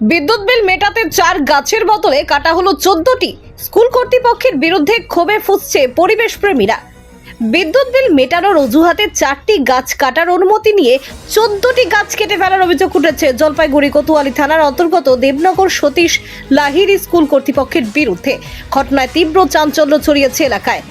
বিদ্যুৎ বিল মেটাতে চার গাছের বদলে কাটা হলো চোদ্দটি। স্কুল কর্তৃপক্ষের বিরুদ্ধে ক্ষোভে ফুসছে পরিবেশ প্রেমীরা বিদ্যুৎ বিল মেটানোর অজুহাতে চারটি গাছ কাটার অনুমতি নিয়ে চোদ্দটি গাছ কেটে ফেলার অভিযোগ উঠেছে জলপাইগুড়ি কোতোয়ালি থানার অন্তর্গত দেবনগর সতীশ লাহিরি স্কুল কর্তৃপক্ষের বিরুদ্ধে। ঘটনায় তীব্র চাঞ্চল্য ছড়িয়েছে এলাকায়।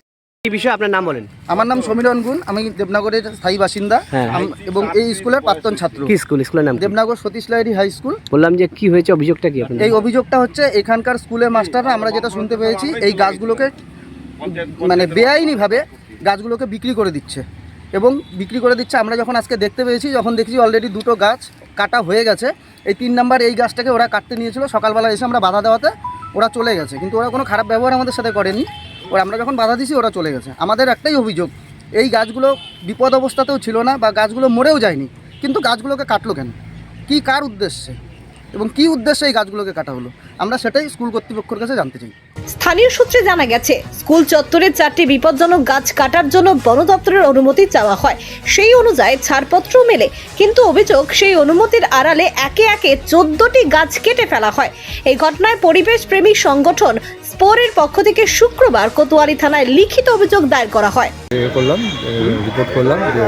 বিষয়ে আপনার নাম বলেন। আমার নাম সমীরণ গুণ আমি দেবনগরের স্থায়ী বাসিন্দা। হ্যাঁ। আম- এবং এই স্কুলের প্রাক্তন ছাত্র। কি স্কুল? স্কুলের নাম কি? Debnagar Satish Lahiri high school. বললাম যে কি হয়েছে অভিযোগটা কি আপনার? এই অভিযোগটা হচ্ছে এখানকার স্কুলের মাস্টাররা আমরা যেটা শুনতে পেয়েছি এই গাছগুলোকে মানে বেআইনিভাবে গাছগুলোকে বিক্রি করে দিচ্ছে। এবং বিক্রি করে দিচ্ছে আমরা যখন আজকে দেখতে পেয়েছি যখন দেখছি অলরেডি দুটো গাছ কাটা হয়ে গেছে এই তিন নাম্বার এই গাছটাকে ওরা কাটতে নিয়েছিল। সকালবেলা এসে আমরা বাধা দেওয়াতে ওরা চলে গেছে। কিন্তু ওরা কোনো খারাপ ব্যবহার আমাদের সাথে করেনি। ওরা, আমরা যখন বাধা দিছি, ওরা চলে গেছে। আমাদের একটাই অভিযোগ, এই গাছগুলো বিপদ অবস্থাতেও ছিল না বা গাছগুলো মরেও যায়নি, কিন্তু গাছগুলোকে কাটলো কেন? কি, কার উদ্দেশ্যে? এবং কি উদ্দেশ্যে এই গাছগুলোকে কাটা হলো? আমরা সেটাই স্কুল কর্তৃপক্ষের কাছে জানতে চাই। স্থানীয় সূত্রে জানা গেছে, স্কুল চত্বরে চারটি বিপজ্জনক গাছ কাটার জন্য বন দপ্তরের অনুমতি চাওয়া হয়। সেই অনুযায়ী ছাড়পত্র মেলে, কিন্তু অভিযোগ সেই অনুমতির আড়ালে একে একে চোদ্দটি গাছ কেটে ফেলা হয়। এই ঘটনায় পরিবেশ প্রেমী সংগঠন স্পোরের পক্ষ থেকে শুক্রবার কোতোয়ালি থানায় লিখিত অভিযোগ দায়ের করা হয়। এ করলাম রিপোর্ট করলাম যে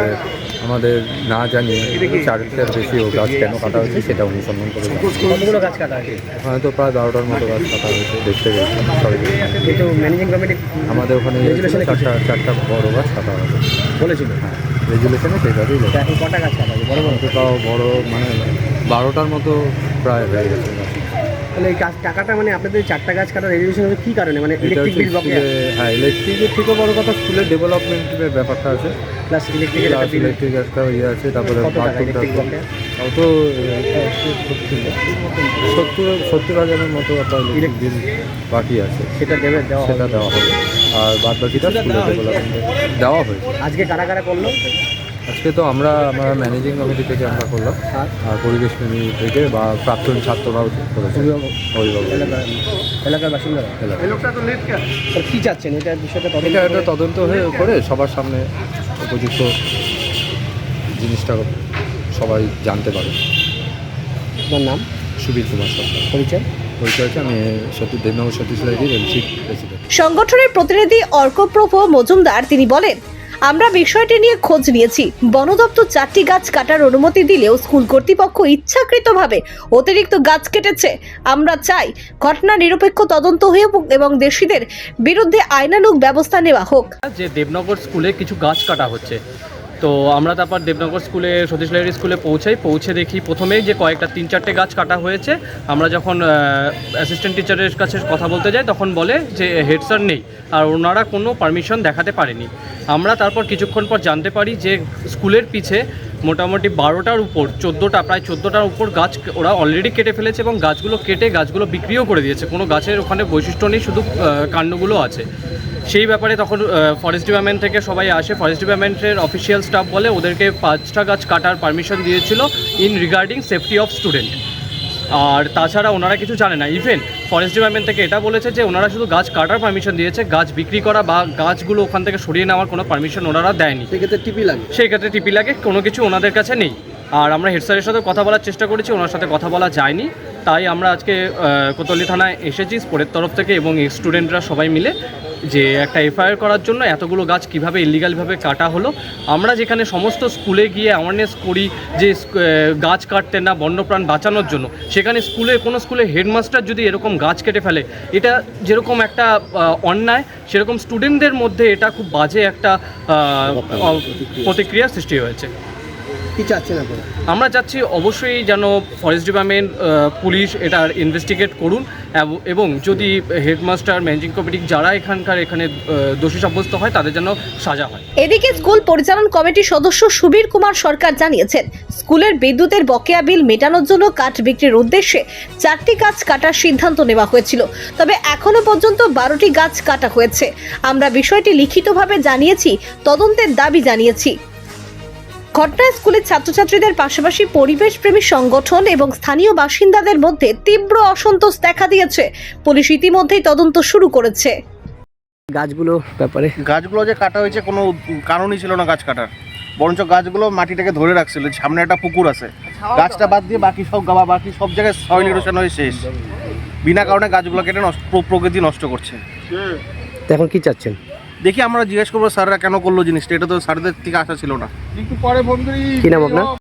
আমাদের না জানিয়ে চারটার বেশি ও গাছ কেন কাটা হয়েছে সেটা অনুসন্ধান করে কতগুলো গাছ কাটা হয়েছে? ওখানে তো প্রায় বারোটার মতো গাছ কাটা হয়েছে দেখতে গেছি কিন্তু ম্যানেজিং কমিটি আমাদের ওখানে চারটা চারটা বড় গাছ কাটা হয়েছে। বলেছিল? হ্যাঁ রেজুলেশনে সেইভাবেই কটা গাছ কাটা হয়েছে? বড় বড়? বড় মানে বারোটার মতো প্রায় হয়ে গেছে গাছ। তাহলে এই গাছ টাকাটা মানে আপনাদের চারটা গাছ কাটার রেজলিউশন হবে কি কারণে? মানে ইলেকট্রিক বিল বকেয়া হ্যাঁ ইলেকট্রিকের থেকে বড় কথা স্কুলের ডেভেলপমেন্টের ব্যাপারটা আছে। প্লাস ইলেকট্রিকের ইলেকট্রিক একটা ইয়ে আছে তারপরে কত টাকা বাথরুমটা ইলেকট্রিক বকেয়া তাও তো সত্তর সত্তর হাজারের মতো একটা ইলেকট্রিক বিল বাকি আছে। সেটা দেবে দেওয়া হবে। সেটা দেওয়া হবে। আর বাদ বাকিটা স্কুলে ডেভেলপমেন্টে দেওয়া হয়েছে। আজকে কারা কারা করল? আজকে তো আমরা আমরা ম্যানেজিং কমিটি থেকে আমরা করলাম। আর পরিবেশ প্রেমী থেকে বা প্রাক্তন ছাত্ররাও করেছে। এলাকার বাসিন্দারা? কি? চাচ্ছেন? এটা বিষয়টা এটা একটা তদন্ত হয়ে করে সবার সামনে উপযুক্ত জিনিসটা সবাই জানতে পারে। আপনার নাম? সুবীর কুমার সরকার। পরিচয়? সংগঠনের প্রতিনিধি অর্কপ্রভ মজুমদার তিনি বলেন আমরা বিষয়টি নিয়ে খোঁজ নিয়েছি। বন দপ্তর চারটি গাছ কাটার অনুমতি দিলেও স্কুল কর্তৃপক্ষ ইচ্ছাকৃতভাবে অতিরিক্ত গাছ কেটেছে। আমরা চাই ঘটনা নিরপেক্ষ তদন্ত হয়ে এবং দেশিদের বিরুদ্ধে আইনানুগ ব্যবস্থা নেওয়া হোক। যে দেবনগর স্কুলে কিছু গাছ কাটা হচ্ছে তো আমরা তারপর দেবনগর স্কুলে, সতীশ লাহিড়ী স্কুলে পৌঁছাই। পৌঁছে দেখি প্রথমেই যে কয়েকটা, তিন চারটে গাছ কাটা হয়েছে। আমরা যখন অ্যাসিস্ট্যান্ট টিচারের কাছে কথা বলতে যাই, তখন বলে যে হেড স্যার নেই। আর ওনারা কোনো পারমিশন দেখাতে পারেনি। আমরা তারপর কিছুক্ষণ পর জানতে পারি যে, স্কুলের পিছে মোটামুটি বারোটার উপর, চোদ্দোটা, প্রায় চোদ্দোটার উপর গাছ ওরা অলরেডি কেটে ফেলেছে এবং গাছগুলো কেটে গাছগুলো বিক্রিও করে দিয়েছে। কোনো গাছের ওখানে বৈশিষ্ট্য নেই, শুধু কাণ্ডগুলো আছে। সেই ব্যাপারে তখন ফরেস্ট ডিপার্টমেন্ট থেকে সবাই আসে। ফরেস্ট ডিপার্টমেন্টের অফিসিয়াল স্টাফ বলে ওদেরকে পাঁচটা গাছ কাটার পারমিশন দিয়েছিল in regarding safety of student আর তাছাড়া ওনারা কিছু জানে না। ইভেন ফরেস্ট ডিপার্টমেন্ট থেকে এটা বলেছে যে ওনারা শুধু গাছ কাটার পারমিশন দিয়েছে গাছ বিক্রি করা বা গাছগুলো ওখান থেকে সরিয়ে নেওয়ার কোনো পারমিশন ওনারা দেয়নি। সেক্ষেত্রে টিপি লাগে। সেই ক্ষেত্রে টিপি লাগে কোনো কিছু ওনাদের কাছে নেই। আর আমরা হেড স্যারের সাথে কথা বলার চেষ্টা করেছি ওনার সাথে কথা বলা যায়নি। তাই আমরা আজকে আহ, কোতোয়ালি থানায় এসেছি স্পোর্টের তরফ থেকে এবং স্টুডেন্টরা সবাই মিলে যে একটা এফআইআর করার জন্য এতগুলো গাছ কীভাবে ইলিগালভাবে কাটা হলো আমরা যেখানে সমস্ত স্কুলে গিয়ে অ্যাওয়ারনেস করি যে গাছ কাটতে না বন্যপ্রাণ বাঁচানোর জন্য সেখানে স্কুলে কোনো স্কুলে হেডমাস্টার যদি এরকম গাছ কেটে ফেলে এটা যেরকম একটা অন্যায় সেরকম স্টুডেন্টদের মধ্যে এটা খুব বাজে একটা প্রতিক্রিয়া সৃষ্টি হয়েছে। কি চাচ্ছেন আপনারা? আমরা চাচ্ছি অবশ্যই যেন ফরেস্ট ডিপার্টমেন্ট পুলিশ এটার ইনভেস্টিগেট করুন এব- এবং যদি হেডমাস্টার ম্যানেজিং কমিটি যারা এখানকার এখানে দোষী সাব্যস্ত হয় তাদের যেন সাজা হয়। এদিকে স্কুল পরিচালন কমিটির সদস্য সুবীর কুমার সরকার জানিয়েছেন স্কুলের বিদ্যুতের বকেয়া বিল মেটানোর জন্য কাঠ বিক্রির উদ্দেশ্যে চারটি গাছ কাটার সিদ্ধান্ত নেওয়া হয়েছিল তবে এখনও পর্যন্ত বারোটি গাছ কাটা হয়েছে। আমরা বিষয়টি লিখিতভাবে জানিয়েছি তদন্তের দাবি জানিয়েছি। ঘটনায় স্কুলের ছাত্রছাত্রীদের পাশাপাশি পরিবেশ প্রেমী সংগঠন এবং স্থানীয় বাসিন্দাদের মধ্যে তীব্র অসন্তোষ দেখা দিয়েছে। পুলিশ ইতিমধ্যেই তদন্ত শুরু করেছে। গাছগুলো ব্যাপারে? গাছগুলো যে কাটা হয়েছে কোনো কারণই ছিল না গাছ কাটার। বরঞ্চ গাছগুলো মাটিটাকে ধরে রাখছিল সামনে একটা পুকুর আছে। গাছটা বাদ দিয়ে বাকি সব গাবা বাকি সব জায়গায় সয়েল ইরোশন হয়ে শেষ। বিনা কারণে গাছগুলো কেটে নষ্ট প্র- প্রকৃতি নষ্ট করছে। এখন কি চাচ্ছেন? দেখি আমরা জিজ্ঞেস করব স্যাররা কেন করল জিনিসটা এটা তো স্যারদের থেকে আসা ছিল না। একটু পরে বন্ধু কি নাম আপনার?